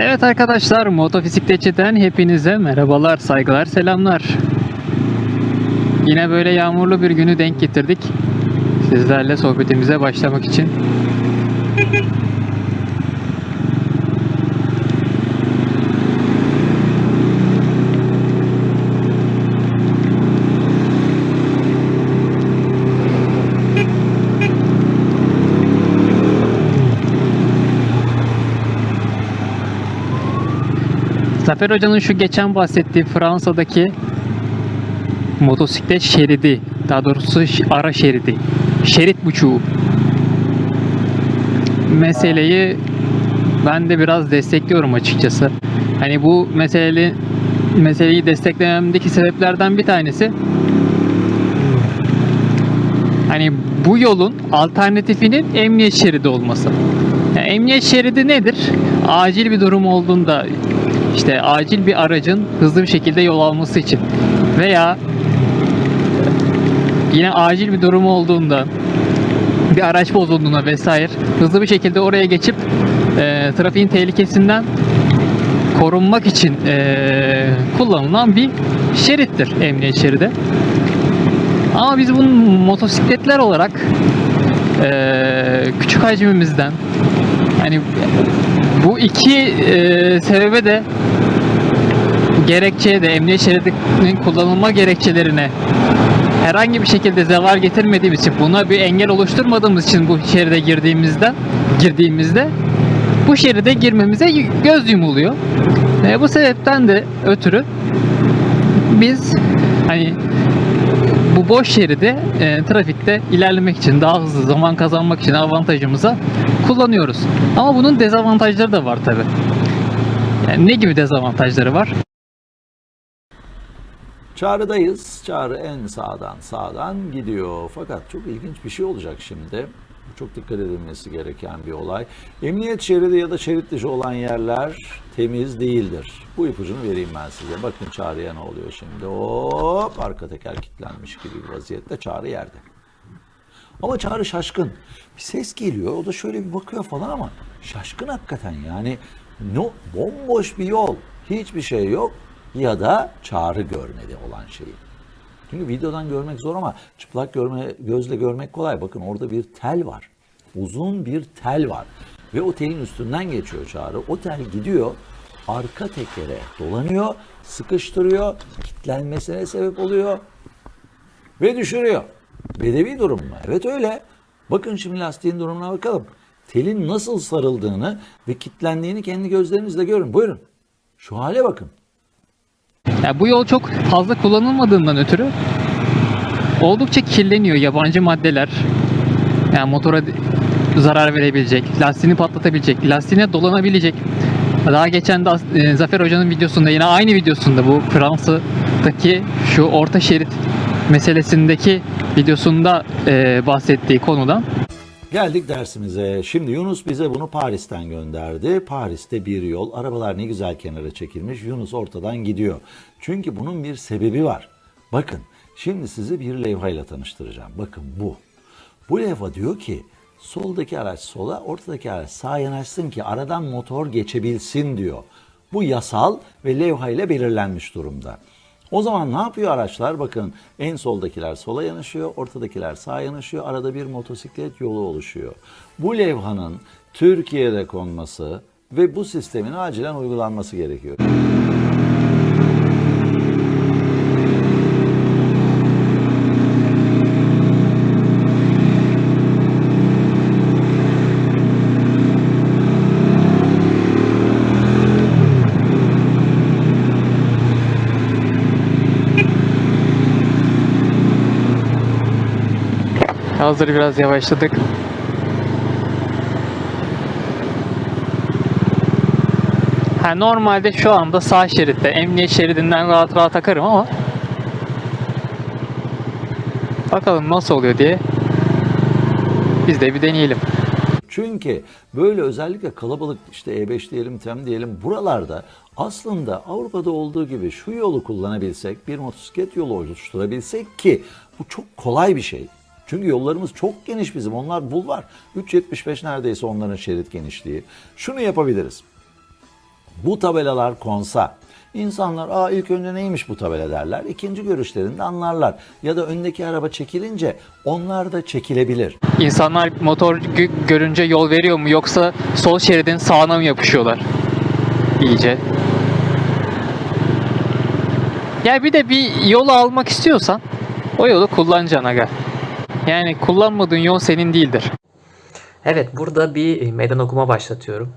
Evet arkadaşlar Motofisikletçi'den hepinize merhabalar, saygılar, selamlar. Yine böyle yağmurlu bir günü denk getirdik. Sizlerle sohbetimize başlamak için. Zafer Hoca'nın şu geçen bahsettiği Fransa'daki motosiklet şeridi, daha doğrusu ara şeridi, şerit buçuğu meseleyi ben de biraz destekliyorum açıkçası. Hani bu meseleyi meseleyi desteklememdeki sebeplerden bir tanesi hani bu yolun alternatifinin emniyet şeridi olması. Yani emniyet şeridi nedir? Acil bir durum olduğunda işte acil bir aracın hızlı bir şekilde yol alması için veya yine acil bir durum olduğunda bir araç bozulduğunda vesaire hızlı bir şekilde oraya geçip e, trafiğin tehlikesinden korunmak için e, kullanılan bir şerittir emniyet şeridi. Ama biz bunun motosikletler olarak e, küçük hacmimizden hani bu iki e, sebebe de gerekçeye de emniyet şeridinin kullanılma gerekçelerine herhangi bir şekilde zeval getirmediğimiz için buna bir engel oluşturmadığımız için bu şeride girdiğimizde girdiğimizde bu şeride girmemize göz yumuluyor. Ve bu sebepten de ötürü biz hani bu boş şeridi e, trafikte ilerlemek için daha hızlı zaman kazanmak için avantajımıza kullanıyoruz. Ama bunun dezavantajları da var tabi. Yani ne gibi dezavantajları var? Çağrı'dayız. Çağrı en sağdan sağdan gidiyor. Fakat çok ilginç bir şey olacak şimdi. Çok dikkat edilmesi gereken bir olay. Emniyet şeridi ya da şerit dışı olan yerler temiz değildir. Bu ipucunu vereyim ben size. Bakın Çağrı'ya ne oluyor şimdi. Hop arka teker kilitlenmiş gibi bir vaziyette Çağrı yerde. Ama Çağrı şaşkın. Bir ses geliyor. O da şöyle bir bakıyor falan ama şaşkın hakikaten yani. No, bomboş bir yol. Hiçbir şey yok. Ya da Çağrı görmedi olan şeyi. Çünkü videodan görmek zor ama çıplak görme, gözle görmek kolay. Bakın orada bir tel var. Uzun bir tel var. Ve o telin üstünden geçiyor Çağrı. O tel gidiyor. Arka tekere dolanıyor. Sıkıştırıyor. Kitlenmesine sebep oluyor ve düşürüyor. Bedevi durum mu? Evet öyle. Bakın şimdi lastiğin durumuna bakalım. Telin nasıl sarıldığını ve kilitlendiğini kendi gözlerinizle görün. Buyurun. Şu hale bakın. Yani bu yol çok fazla kullanılmadığından ötürü oldukça kirleniyor yabancı maddeler. Yani motora zarar verebilecek, lastiğini patlatabilecek, lastiğine dolanabilecek. Daha geçen de e, Zafer Hoca'nın videosunda yine aynı videosunda bu Fransa'daki şu orta şerit meselesindeki videosunda e, bahsettiği konudan Geldik dersimize. Şimdi Yunus bize bunu Paris'ten gönderdi. Paris'te bir yol. Arabalar ne güzel kenara çekilmiş. Yunus ortadan gidiyor. Çünkü bunun bir sebebi var. Bakın şimdi sizi bir levhayla tanıştıracağım. Bakın bu. Bu levha diyor ki soldaki araç sola, ortadaki araç sağa yanaşsın ki aradan motor geçebilsin diyor. Bu yasal ve levhayla belirlenmiş durumda. O zaman ne yapıyor araçlar? Bakın en soldakiler sola yanaşıyor, ortadakiler sağa yanaşıyor. Arada bir motosiklet yolu oluşuyor. Bu levhanın Türkiye'de konması ve bu sistemin acilen uygulanması gerekiyor. Hazır biraz yavaşladık. Ha, normalde şu anda sağ şeritte emniyet şeridinden rahat rahat akarım ama bakalım nasıl oluyor diye biz de bir deneyelim. Çünkü böyle özellikle kalabalık işte E5 diyelim, TEM diyelim buralarda aslında Avrupa'da olduğu gibi şu yolu kullanabilsek, bir motosiklet yolu oluşturabilsek ki bu çok kolay bir şey. Çünkü yollarımız çok geniş bizim. Onlar bulvar. 3.75 neredeyse onların şerit genişliği. Şunu yapabiliriz. bu tabelalar konsa insanlar aa ilk önce neymiş bu tabela derler. İkinci görüşlerinde anlarlar. Ya da öndeki araba çekilince onlar da çekilebilir. İnsanlar motor gö- görünce yol veriyor mu yoksa sol şeridin sağına mı yapışıyorlar? İyice. Ya bir de bir yolu almak istiyorsan o yolu kullanacaksın aga. Yani kullanmadığın yol senin değildir. Evet burada bir e, meydan okuma başlatıyorum.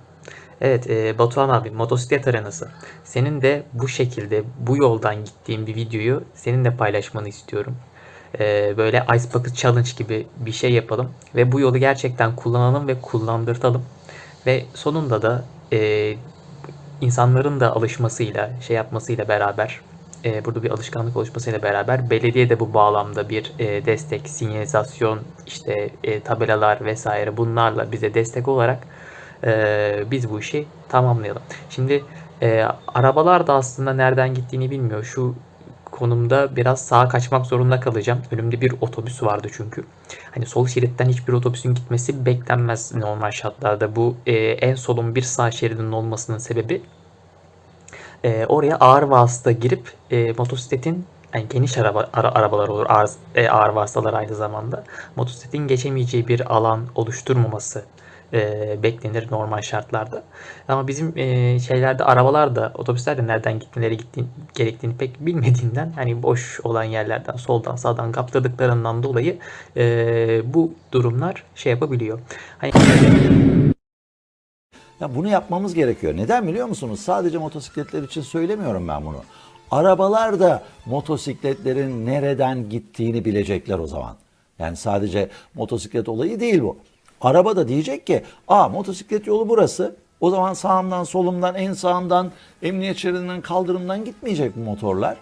Evet e, Batuhan abi motosiklet arenası. Senin de bu şekilde bu yoldan gittiğin bir videoyu seninle paylaşmanı istiyorum. E, böyle Ice Bucket Challenge gibi bir şey yapalım. Ve bu yolu gerçekten kullanalım ve kullandırtalım. Ve sonunda da insanların da alışmasıyla şey yapmasıyla beraber e, burada bir alışkanlık oluşmasıyla beraber belediye de bu bağlamda bir e, destek, sinyalizasyon, işte e, tabelalar vesaire bunlarla bize destek olarak e, biz bu işi tamamlayalım. Şimdi e, arabalar da aslında nereden gittiğini bilmiyor. Şu konumda biraz sağa kaçmak zorunda kalacağım. Önümde bir otobüs vardı çünkü. Hani sol şeritten hiçbir otobüsün gitmesi beklenmez normal şartlarda. Bu e, en solun bir sağ şeridinin olmasının sebebi e, oraya ağır vasıta girip e, motosikletin yani geniş araba ara- arabalar olur ağır, e, ağır vasıtalar aynı zamanda motosikletin geçemeyeceği bir alan oluşturmaması e, beklenir normal şartlarda. Ama bizim e, şeylerde arabalar da otobüsler de nereden gitmeleri gittiğini, gerektiğini pek bilmediğinden hani boş olan yerlerden soldan sağdan kaptırdıklarından dolayı e, bu durumlar şey yapabiliyor. Hani Ya bunu yapmamız gerekiyor. Neden biliyor musunuz? Sadece motosikletler için söylemiyorum ben bunu. Arabalar da motosikletlerin nereden gittiğini bilecekler o zaman. Yani sadece motosiklet olayı değil bu. Araba da diyecek ki, aa motosiklet yolu burası. O zaman sağımdan, solumdan, en sağımdan, emniyet şeridinden, kaldırımdan gitmeyecek bu motorlar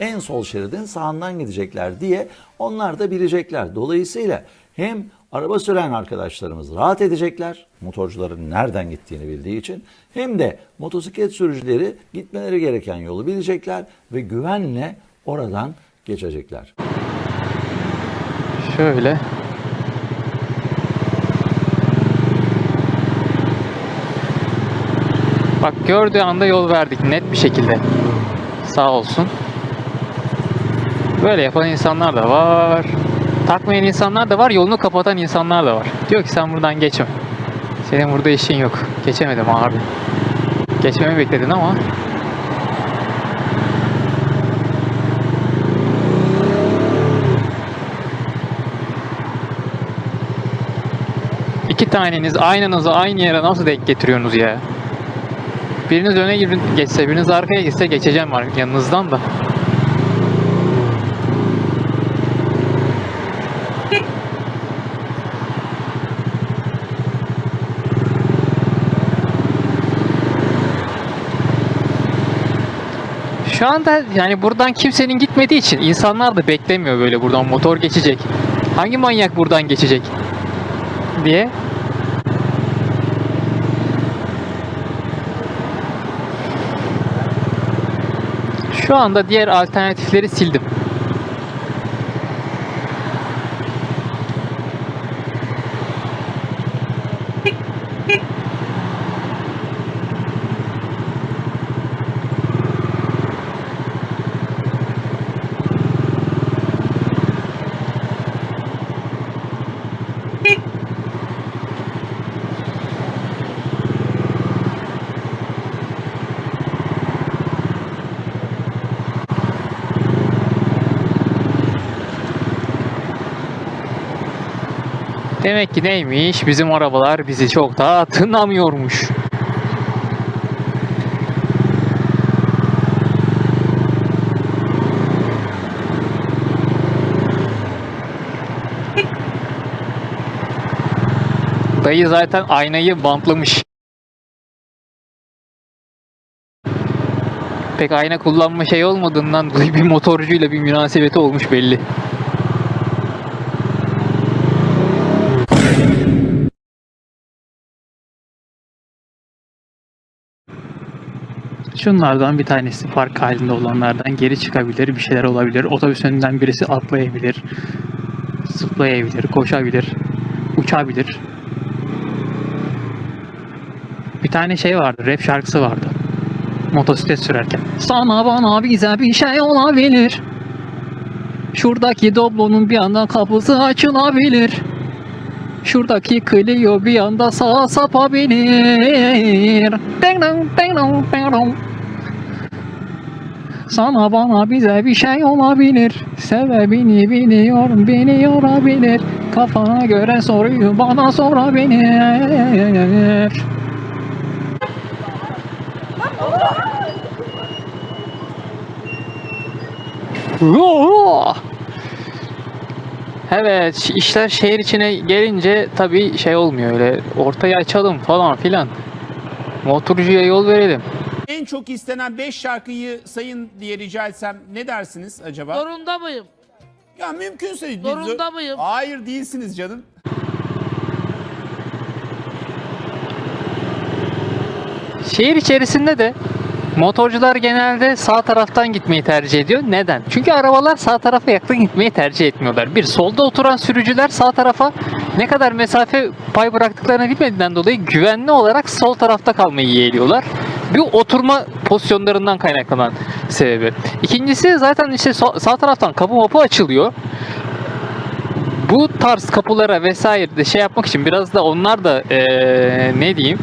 en sol şeridin sağından gidecekler diye onlar da bilecekler. Dolayısıyla hem araba süren arkadaşlarımız rahat edecekler, motorcuların nereden gittiğini bildiği için, hem de motosiklet sürücüleri gitmeleri gereken yolu bilecekler ve güvenle oradan geçecekler. Şöyle. Bak gördüğü anda yol verdik net bir şekilde. Sağ olsun. Böyle yapan insanlar da var. Takmayan insanlar da var, yolunu kapatan insanlar da var. Diyor ki sen buradan geçme. Senin burada işin yok. Geçemedim abi. Geçmemi bekledin ama İki taneniz aynanızı aynı yere nasıl denk getiriyorsunuz ya? Biriniz öne geçse, biriniz arkaya geçse geçeceğim ar- yanınızdan da. Şu anda yani buradan kimsenin gitmediği için insanlar da beklemiyor böyle buradan motor geçecek. Hangi manyak buradan geçecek diye. Şu anda diğer alternatifleri sildim. Demek ki neymiş? Bizim arabalar bizi çok da tınlamıyormuş. Dayı zaten aynayı bantlamış. Pek ayna kullanma şey olmadığından bir motorcuyla bir münasebeti olmuş belli. Şunlardan bir tanesi park halinde olanlardan geri çıkabilir, bir şeyler olabilir. Otobüs önünden birisi atlayabilir, zıplayabilir, koşabilir, uçabilir. Bir tane şey vardı, rap şarkısı vardı. Motosiklet sürerken. Sana bana bize bir şey olabilir. Şuradaki Doblo'nun bir anda kapısı açılabilir. Şuradaki Clio bir anda sağa sapabilir. Ding dong, ding dong, ding dong. Sana bana bize bir şey olabilir. Sebebini biliyorum beni yorabilir. Kafana göre soruyu bana sorabilir. Evet işler şehir içine gelince tabii şey olmuyor öyle ortaya açalım falan filan. Motorcuya yol verelim. En çok istenen 5 şarkıyı sayın diye rica etsem ne dersiniz acaba? Zorunda mıyım? Ya mümkünse. Zorunda mıyım? Hayır değilsiniz canım. Şehir içerisinde de motorcular genelde sağ taraftan gitmeyi tercih ediyor. Neden? Çünkü arabalar sağ tarafa yakın gitmeyi tercih etmiyorlar. Bir solda oturan sürücüler sağ tarafa ne kadar mesafe pay bıraktıklarını bilmediğinden dolayı güvenli olarak sol tarafta kalmayı yeğliyorlar. Bir oturma pozisyonlarından kaynaklanan sebebi. İkincisi zaten işte sağ taraftan kapı mapı açılıyor. Bu tarz kapılara vesaire de şey yapmak için biraz da onlar da eee, ne diyeyim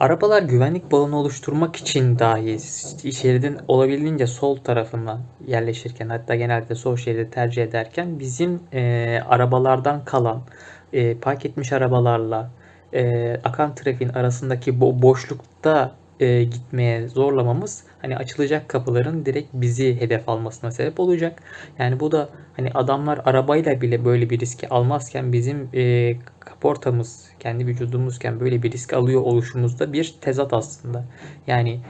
Arabalar güvenlik bağını oluşturmak için dahi şeridin olabildiğince sol tarafına yerleşirken hatta genelde sol şeridi tercih ederken bizim e, arabalardan kalan e, park etmiş arabalarla e, akan trafiğin arasındaki bo- boşlukta e, gitmeye zorlamamız hani açılacak kapıların direkt bizi hedef almasına sebep olacak. Yani bu da hani adamlar arabayla bile böyle bir riski almazken bizim e, kaportamız, kendi vücudumuzken böyle bir risk alıyor oluşumuzda bir tezat aslında. Yani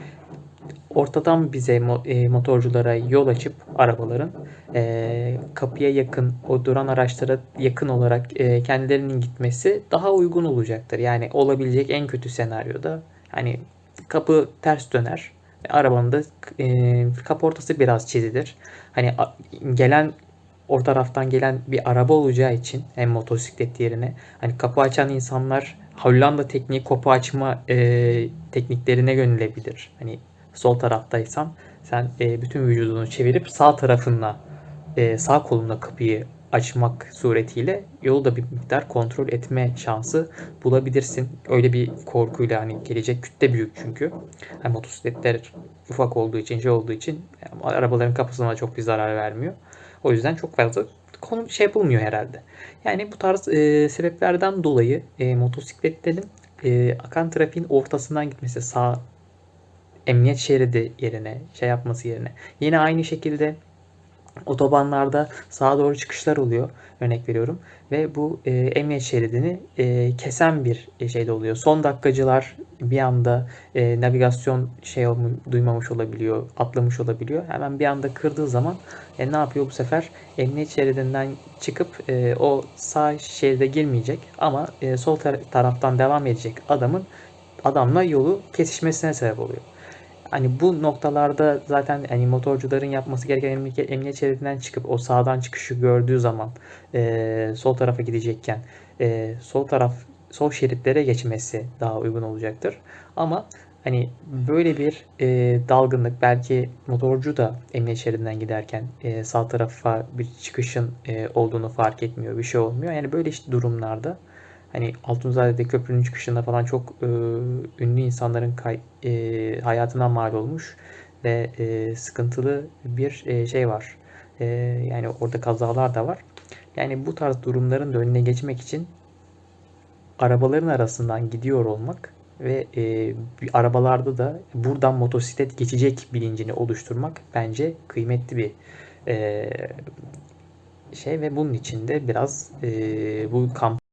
ortadan bize e, motorculara yol açıp arabaların e, kapıya yakın, o duran araçlara yakın olarak e, kendilerinin gitmesi daha uygun olacaktır. Yani olabilecek en kötü senaryoda hani kapı ters döner. Arabanın da e, kaportası biraz çizilir. Hani a- gelen o taraftan gelen bir araba olacağı için hem motosiklet yerine hani kapı açan insanlar Hollanda tekniği kapı açma e, tekniklerine yönelebilir. Hani sol taraftaysan sen e, bütün vücudunu çevirip sağ tarafınla e, sağ kolunla kapıyı açmak suretiyle yolu da bir miktar kontrol etme şansı bulabilirsin. Öyle bir korkuyla hani gelecek kütle büyük çünkü. Hani motosikletler ufak olduğu için şey olduğu için arabaların kapısına çok bir zarar vermiyor. O yüzden çok fazla konu şey yapılmıyor herhalde. Yani bu tarz e, sebeplerden dolayı e, motosikletlerin e, akan trafiğin ortasından gitmesi sağ emniyet şeridi yerine şey yapması yerine yine aynı şekilde otobanlarda sağa doğru çıkışlar oluyor örnek veriyorum ve bu e, emniyet şeridini e, kesen bir e, şeyde oluyor. Son dakikacılar bir anda e, navigasyon şey duymamış olabiliyor, atlamış olabiliyor. Hemen bir anda kırdığı zaman e, ne yapıyor bu sefer? Emniyet şeridinden çıkıp e, o sağ şeride girmeyecek ama e, sol tar- taraftan devam edecek adamın adamla yolu kesişmesine sebep oluyor. Hani bu noktalarda zaten hani motorcuların yapması gereken emniyet, şeridinden çıkıp o sağdan çıkışı gördüğü zaman e, sol tarafa gidecekken e, sol taraf sol şeritlere geçmesi daha uygun olacaktır. Ama hani böyle bir e, dalgınlık belki motorcu da emniyet şeridinden giderken e, sağ tarafa bir çıkışın e, olduğunu fark etmiyor, bir şey olmuyor. Yani böyle işte durumlarda hani Altunzade'de köprünün çıkışında falan çok e, ünlü insanların kay, e, hayatına mal olmuş ve e, sıkıntılı bir e, şey var. E, yani orada kazalar da var. Yani bu tarz durumların da önüne geçmek için arabaların arasından gidiyor olmak ve e, arabalarda da buradan motosiklet geçecek bilincini oluşturmak bence kıymetli bir e, şey ve bunun için de biraz e, bu kamp